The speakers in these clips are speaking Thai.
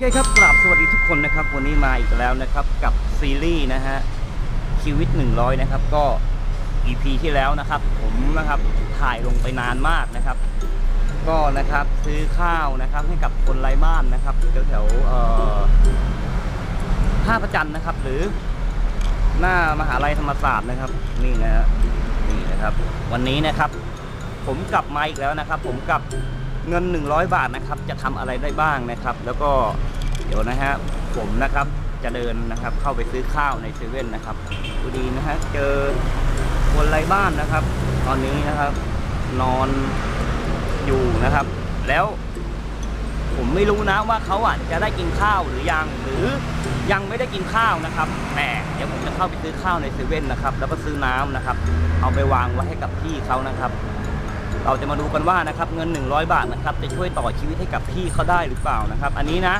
โอเคครับกราบสวัสดีทุกคนนะครับ วันนี้มาอีกแล้วนะครับกับซีรีส์นะฮะชีวิต 100 นะครับ ก็ EP ที่แล้วนะครับ ผมนะครับถ่ายลงไปนานมากนะครับ ก็นะครับซื้อข้าวนะครับให้กับคนไร้บ้านนะครับแถวแถวเอ่อท่าประจันนะครับ หรือหน้ามหาลัยธรรมศาสตร์นะครับ นี่นะฮะนี่นะครับ วันนี้นะครับ ผมกลับมาอีกแล้วนะครับ ผมกับ เงิน 100 บาทนะครับ จะทำอะไรได้บ้างนะครับ แล้วก็เดี๋ยวนะฮะผมนะครับจะเดินนะครับ เข้าไปซื้อข้าวในเซเว่นนะครับพอดีนะฮะเจอคนไร้บ้านนะครับ ตอนนี้นะครับ นอนอยู่นะครับ แล้วผมไม่รู้นะว่าเขาอะจะได้กินข้าวหรือยังหรือยังไม่ได้กินข้าวนะครับ แต่เดี๋ยวผมจะเข้าไปซื้อข้าวในเซเว่นนะครับ แล้วก็ซื้อน้ำนะครับ เอาไปวางไว้ให้กับพี่เขานะครับ เราจะมาดูกันว่านะครับเงิน 100 บาทนะครับจะช่วยต่อชีวิตให้กับพี่เขาได้หรือเปล่านะครับ อันนี้นะ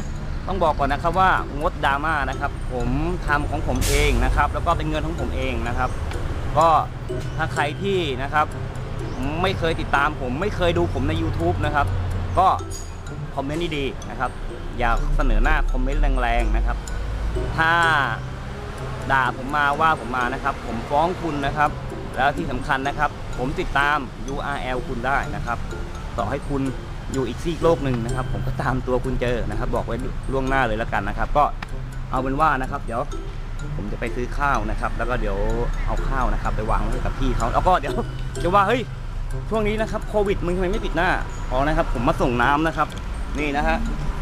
ต้องบอกก่อนนะครับว่างดดราม่านะครับผมทำของผมเองนะครับ แล้วก็เป็นเงินของผมเองนะครับ ก็ถ้าใครที่นะครับ ไม่เคยติดตามผม ไม่เคยดูผมใน YouTube นะครับ ก็คอมเมนต์ดีๆนะครับ อย่าเสนอหน้าคอมเมนต์แรงๆนะครับ ถ้าด่าผมมาว่าผมมานะครับ ผมฟ้องคุณนะครับ แล้วที่สำคัญนะครับ ผมติดตาม URL คุณได้นะครับ ต่อให้คุณอยู่อีกซีกโลกหนึ่งนะครับ ผมก็ตามตัวคุณเจอนะครับ บอกไว้ล่วงหน้าเลยแล้วกันนะครับ ก็เอาเป็นว่านะครับ เดี๋ยวผมจะไปซื้อข้าวนะครับ แล้วก็เดี๋ยวเอาข้าวนะครับ ไปวางไว้ให้กับพี่เขาแล้วก็เดี๋ยวจะว่าเฮ้ยช่วงนี้นะครับโควิดมึงทำไมไม่ปิดหน้าอ๋อนะครับ ผมมาส่งน้ำนะครับ นี่นะฮะ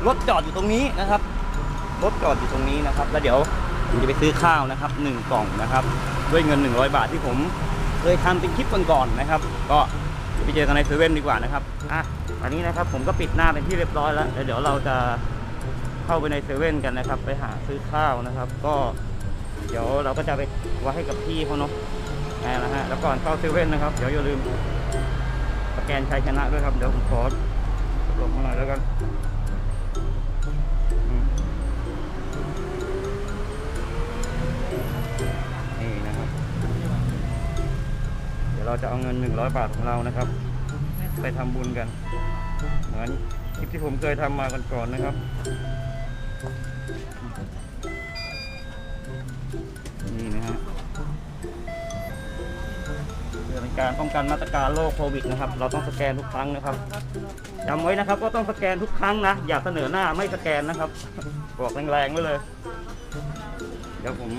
รถจอดอยู่ตรงนี้นะครับรถจอดอยู่ตรงนี้นะครับ แล้วเดี๋ยวผมจะไปซื้อข้าวนะครับหนึ่งกล่องนะครับ ด้วยเงิน 100 บาทที่ผม เคยทำเป็นคลิปก่อนๆนะครับ ก็ไปเจอกันในเซเว่นดีกว่านะครับอะอันนี้นะครับผมก็ปิดหน้าเป็นที่เรียบร้อยแล้วเดี๋ยวเราจะเข้าไปในเซเว่นกันนะครับ ไปหาซื้อข้าวนะครับ ก็เดี๋ยวเราก็จะไปไว้ให้กับพี่เขาเนาะนี่นะฮะแล้วก่อนเข้าเซเว่นนะครับเดี๋ยวอย่าลืมสแกนชัยชนะด้วยครับเดี๋ยวผมขอลงมาหน่อยแล้วกัน เราจะเอาเงิน 100 บาทของเรานะครับ ไปทำบุญกัน เหมือนคลิปที่ผมเคยทำมาก่อนๆนะครับนี่นะฮะเพื่อเป็นการป้องกันมาตรการโรคโควิดนะครับ เราต้องสแกนทุกครั้งนะครับจำไว้นะครับก็ต้องสแกนทุกครั้งนะ อย่าเสนอหน้าไม่สแกนนะครับบอกแรงๆไว้เลย เดี๋ยวผม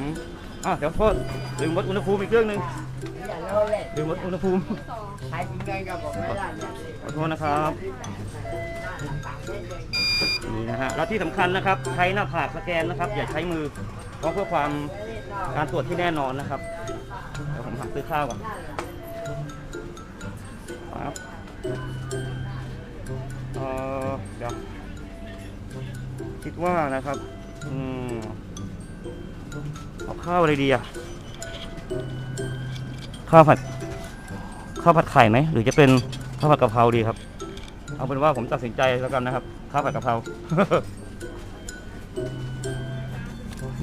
อะเดี๋ยวโทษลืมวัดอุณหภูมิอีกเรื่องหนึ่ง อย่าเล่าเล่นลืมวัดอุณหภูมิใครกินเงินก็บอกไม่ได้เนี่ยขอโทษนะครับนี่นะฮะแล้วที่สำคัญนะครับ ใช้หน้าผากสแกนนะครับ อย่าใช้มือเพราะเพื่อความการตรวจที่แน่นอนนะครับเดี๋ยวผมหาซื้อข้าวก่อนครับเออเดี๋ยวคิดว่านะครับอืมเอาข้าวอะไรดีอะ ข้าวผัดข้าวผัดไข่ไหมหรือจะเป็นข้าวผัดกะเพราดีครับ เอาเป็นว่าผมตัดสินใจแล้วกันนะครับ ข้าวผัดกะเพรา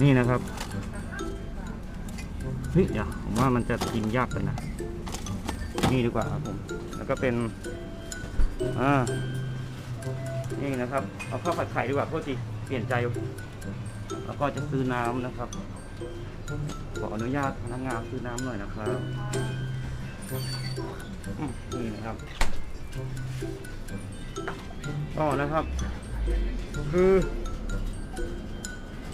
นี่นะครับเฮ้ยเดี๋ยวผมว่ามันจะกินยากไปนะ นี่ดีกว่าครับผม แล้วก็เป็นอ่านี่นะครับ เอาข้าวผัดไข่ดีกว่าโทษทีเปลี่ยนใจ แล้วก็จะซื้อน้ำนะครับ ขออนุญาตพนักงานซื้อน้ำหน่อยนะครับนี่นะครับ ก็นะครับ คือ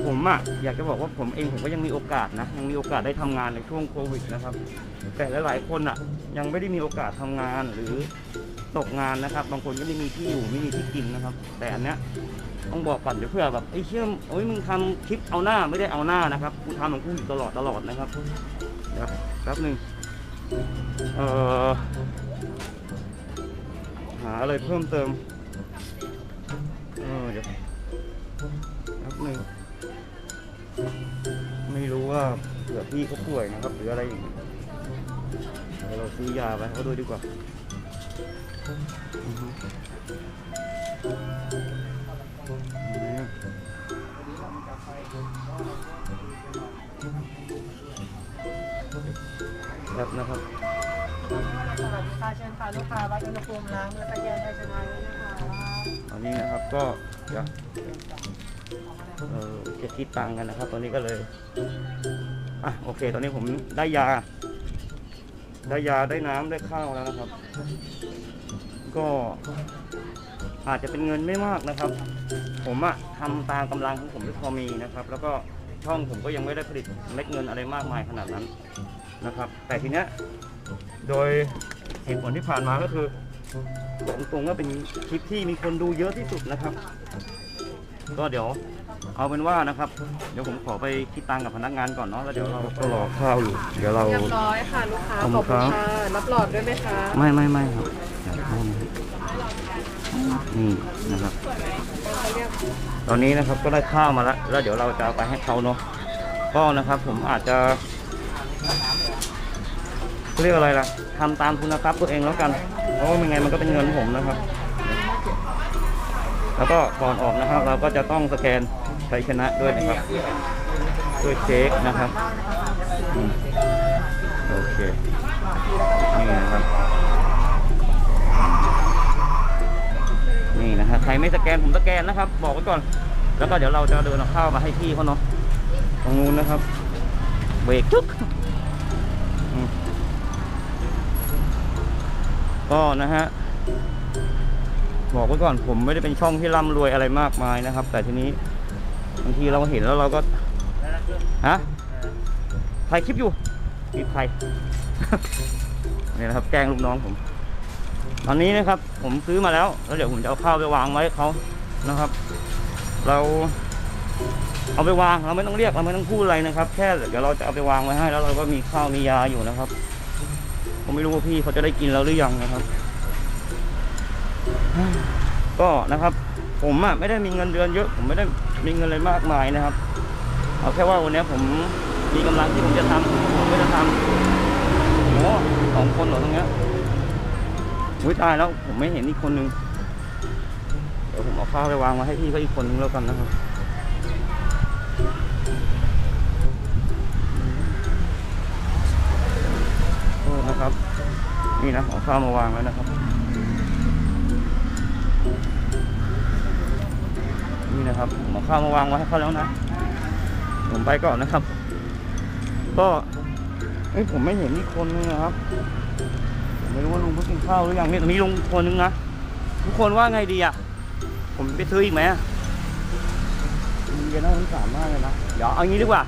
ผมอะอยากจะบอกว่าผมเองผมก็ยังมีโอกาสนะ ยังมีโอกาสได้ทำงานในช่วงโควิดนะครับ แต่หลายๆคนอะยังไม่ได้มีโอกาสทำงานหรือ ตกงานนะครับ บางคนก็ไม่มีที่อยู่ไม่มีที่กินนะครับ แต่อันเนี้ยต้องบอกก่อนเดี๋ยวเพื่อแบบไอ้เชื่อมโอ้ยมึงทำคลิปเอาหน้าไม่ได้เอาหน้านะครับกูทำของกูอยู่ตลอดตลอดนะครับเดี๋ยวแป๊บหนึ่งเอ่อหาอะไรเพิ่มเติมเออเดี๋ยวแป๊บหนึงไม่รู้ว่าเผื่อพี่เขาป่วยนะครับหรืออะไรอย่างเงี้ยเดี๋ยวเราซื้อยาไว้เขาด้วยดีกว่า อือฮึเนี่ยแบบนะครับสวัสดีค่ะเชิญค่ะลูกค้าวัดอุณหภูมิล้างมือตะเกียงไทยชนะเลยนะคะอันนี้นะครับก็เดี๋ยวเออจะคิดตังค์กันนะครับ ตอนนี้ก็เลยอะโอเค ตอนนี้ผมได้ยา ได้ยาได้น้ำได้ข้าวแล้วนะครับ ก็อาจจะเป็นเงินไม่มากนะครับ ผมอะทำตามกำลังของผมที่พอมีนะครับ แล้วก็ช่องผมก็ยังไม่ได้ผลิตเม็ดเงินอะไรมากมายขนาดนั้นนะครับ แต่ทีเนี้ยโดยเหตุผลที่ผ่านมาก็คือบอกตรงๆว่าเป็นคลิปที่มีคนดูเยอะที่สุดนะครับ ก็เดี๋ยว เอาเป็นว่านะครับ เดี๋ยวผมขอไปคิดตังค์กับพนักงานก่อนเนาะแล้วเดี๋ยวเราก็รอข้าวอยู่เดี๋ยวเรา เรียบร้อยค่ะลูกค้าขอบขคุอบณคุณครับค่ะรับหลอดด้วยไหมคะไม่ไม่ไม่ครับอยากเข้านะครับนี่นะครับเขาเรียกตอนนี้นะครับก็ได้ข้าวมาแล้วแล้วเดี๋ยวเราจะเอาไปให้เขาเนาะก็นะครับผมอาจจะเรียกอะไรล่ะทำตามทุนทรัพย์ตัวเองแล้วกันเพราะว่ายังไงมันก็เป็นเงินผมนะครับ แล้วก็ก่อนออกนะครับ เราก็จะต้องสแกน ชัยชนะด้วยนะครับด้วยเช็คนะครับโอเคนี่นะครับนี่นะฮะใครไม่สแกนผมสแกนนะครับ บอกไว้ก่อน แล้วก็เดี๋ยวเราจะเดินเอาข้าวมาให้พี่เขาเนาะตรงนู้นนะครับ เบรกจุ๊กก็นะฮะบอกไว้ก่อนผมไม่ได้เป็นช่องที่ร่ำรวยอะไรมากมายนะครับ แต่ทีนี้ บางทีเราเห็นแล้วเราก็ฮะถ่ายคลิปอยู่มีใครนี่นะครับ แกล้งลูกน้องผม ตอนนี้นะครับ ผมซื้อมาแล้ว แล้วเดี๋ยวผมจะเอาข้าวไปวางไว้เขานะครับ เราเอาไปวางเราไม่ต้องเรียกเราไม่ต้องพูดอะไรนะครับ แค่เดี๋ยวเราจะเอาไปวางไว้ให้ แล้วเราก็มีข้าวมียาอยู่นะครับผมไม่รู้ว่าพี่เขาจะได้กินแล้วหรือยังนะครับ ก็นะครับ ผมอะไม่ได้มีเงินเดือนเยอะ ผมไม่ได้ มีเงินอะไรมากมายนะครับ เอาแค่ว่าวันนี้ผมมีกำลังที่ผมจะทำผมก็จะทำโอ้สองคนเหรอตรงเนี้ยอุ้ยตายแล้วผมไม่เห็นอีกคนนึงเดี๋ยวผมเอาข้าวไปวางมาให้พี่ก็อีกคนนึงแล้วกันนะครับโอ้นะครับ นี่นะเอาข้าวมาวางแล้วนะครับ นี่นะครับผมเอาข้าวมาวางไว้ให้เขาแล้วนะ ผมไปก่อนนะครับ ก็เอ้ยผมไม่เห็นอีกคนนึงนะครับไม่รู้ว่าลุงเขากินข้าวหรือยังเนี่ยตรงนี้ลุงคนนึงนะทุกคนว่าไงดีอะ ผมไปซื้ออีกไหมอะมีกันน่าสงสารมากเลยนะเดี๋ยวเอางี้ดีกว่า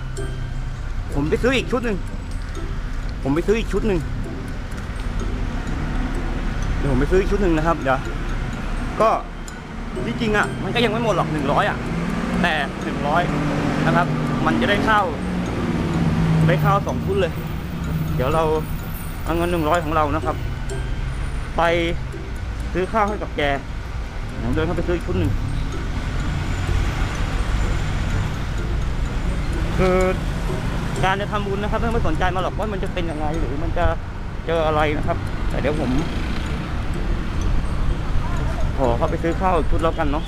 ผมไปซื้ออีกชุดหนึ่งผมไปซื้ออีกชุดหนึ่งเดี๋ยวผมไปซื้ออีกชุดหนึ่งนะครับ เดี๋ยวก็ ที่จริงอะมันก็ยังไม่หมดหรอกหนึ่งร้อยอะ แต่หนึ่งร้อยนะครับ มันจะได้ข้าวได้ข้าวสองชุดเลย เดี๋ยวเราเอาเงินหนึ่งร้อยของเรานะครับ ไปซื้อข้าวให้กับแกเดินเข้าไปซื้ออีกชุดหนึ่งคือการจะทำบุญนะครับไม่สนใจมาหรอกว่ามันจะเป็นยังไงหรือมันจะเจออะไรนะครับ แต่เดี๋ยวผม ขอเข้าไปซื้อข้าวอีกชุดแล้วกันเนาะ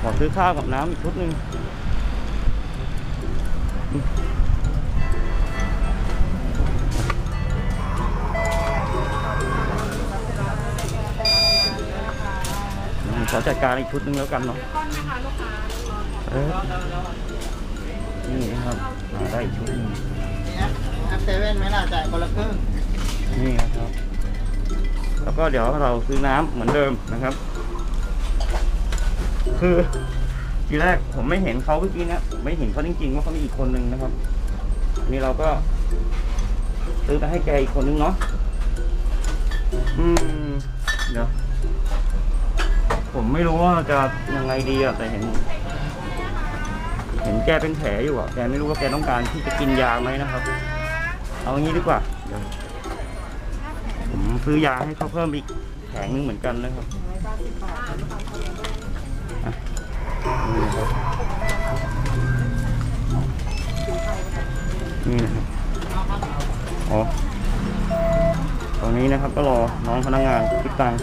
ขอซื้อข้าวกับน้ำอีกชุดหนึ่งผมขอจัดการอีกชุดหนึงแล้วกันเนาะก้อนไหมคะลูกค้าเออนี่นะครับหาได้อีกชุดหนึงแอปเซเว่นไหมล่ะจ่ายคนละครึ่งนี่นะครับ แล้วก็เดี๋ยวเราซื้อน้ำเหมือนเดิมนะครับ คือทีแรกผมไม่เห็นเขาเมื่อกี้นะผมไม่เห็นเขาจริงๆว่าเขามีอีกคนนึงนะครับนี่เราก็ซื้อไปให้แกอีกคนนึงเนาะอืมเดี๋ยวผมไม่รู้ว่าจะยังไงดีอะแต่เห็น เห็นแกเป็นแผลอยู่อะแกไม่รู้ว่าแกต้องการที่จะกินยาไหมนะครับ เอางี้ดีกว่าเดี๋ยว ผมซื้อยาให้เขาเพิ่มอีกแผงนึงเหมือนกันนะครับนี่นะครับอ๋อตอนนี้นะครับก็รอน้องพนักงานคิดตังค์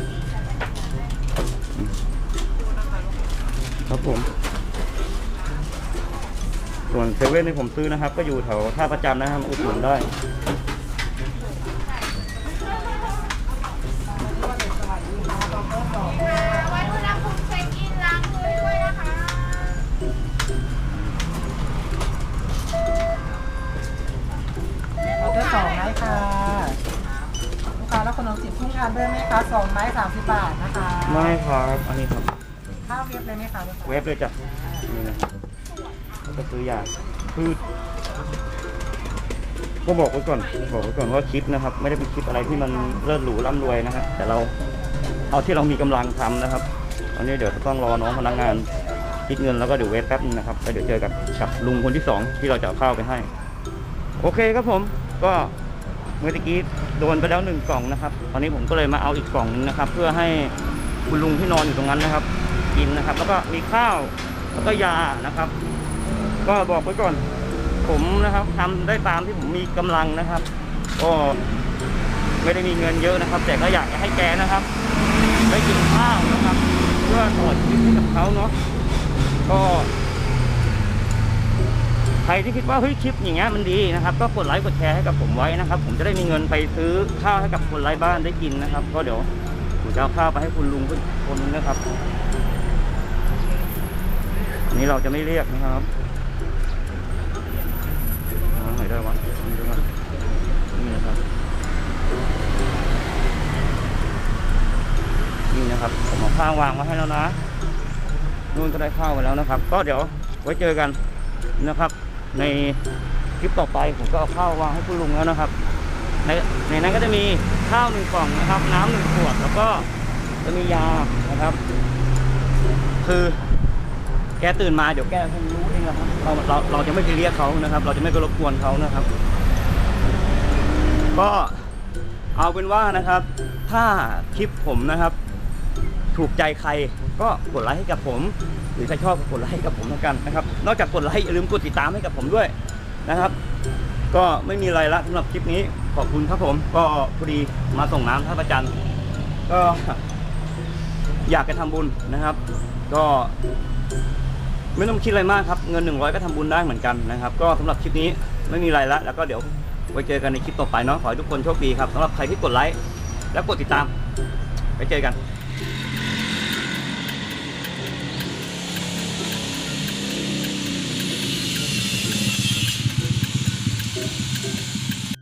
อืมครับผม ส่วนเซเว่นที่ผมซื้อนะครับ ก็อยู่แถวท่าประจันนะครับอุดหนุนได้ มจิบทุ่งทานด้วยไหมคะสองไม้สามสิบบาทนะคะไม่ครับ อันนี้ครับ ข้าวเวียบเลยไหมคะลูกค้าเว็บเลยจ้ะนี่นะครับก็ซื้อยาคือก็บอกไว้ก่อนบอกไว้ก่อนว่าคลิปนะครับ ไม่ได้เป็นคลิปอะไรที่มันเลิศหรูร่ำรวยนะฮะแต่เราเอาที่เรามีกำลังทำนะครับตอนนี้เดี๋ยวต้องรอน้องพนักงานคิดเงินแล้วก็เดี๋ยวเวฟแป๊บนึงนะครับแล้วเดี๋ยวเจอกับกับลุงคนที่สองที่เราจะเอาข้าวไปให้ โอเคครับผมก็เมื่อกี้โดนไปแล้วหนึ่งกล่องนะครับ ตอนนี้ผมก็เลยมาเอาอีกกล่องหนึงนะครับ เพื่อให้คุณลุงที่นอนอยู่ตรงนั้นนะครับ กินนะครับ แล้วก็มีข้าวแล้วก็ยานะครับ ก็บอกไว้ก่อน ผมนะครับทำได้ตามที่ผมมีกำลังนะครับ ก็ไม่ได้มีเงินเยอะนะครับ แต่ก็อยากจะให้แกนะครับ ได้กินข้าวนะครับ เพื่อต่อชีวิตให้กับเขาเนาะก็ ใครที่คิดว่าเฮ้ยคลิปอย่างเงี้ยมันดีนะครับก็กดไลค์กดแชร์ให้กับผมไว้นะครับ ผมจะได้มีเงินไปซื้อข้าวให้กับคนไร้บ้านได้กินนะครับ ก็เดี๋ยวผมจะเอาข้าวไปให้คุณลุงคนนึงนะครับอันนี้เราจะไม่เรียกนะครับเอาไหนได้วะนี่ด้วยนี่นะครับนี่นะครับผมเอาข้าววางมาให้แล้วนะนู่นก็ได้ข้าวไปแล้วนะครับ ก็เดี๋ยวไว้เจอกันนะครับ ในคลิปต่อไปผมก็เอาข้าววางให้คุณลุงแล้วนะครับ ในในนั้นก็จะมีข้าวหนึ่งกล่องนะครับ น้ำหนึ่งขวดแล้วก็จะมียานะครับ คือแกตื่นมาเดี๋ยวแกคงรู้เองนะครับเราเราเราจะไม่ไปเรียกเขานะครับ เราจะไม่ไปรบกวนเขานะครับ ก็เอาเป็นว่านะครับ ถ้าคลิปผมนะครับ ถูกใจใครก็กดไลค์ให้กับผม หรือใครชอบก็กดไลค์ให้กับผมแล้วกันนะครับ นอกจากกดไลค์อย่าลืมกดติดตามให้กับผมด้วยนะครับ ก็ไม่มีอะไรละสำหรับคลิปนี้ขอบคุณครับผม ก็พอดีมาส่งน้ำท่าประจันก็อยากจะทำบุญนะครับ ก็ไม่ต้องคิดอะไรมากครับ เงิน 100 ก็ทำบุญได้เหมือนกันนะครับ ก็สำหรับคลิปนี้ไม่มีอะไรละแล้วก็เดี๋ยวไว้เจอกันในคลิปต่อไปเนาะขอให้ทุกคนโชคดีครับสำหรับใครที่กดไลค์และกดติดตามไปเจอกัน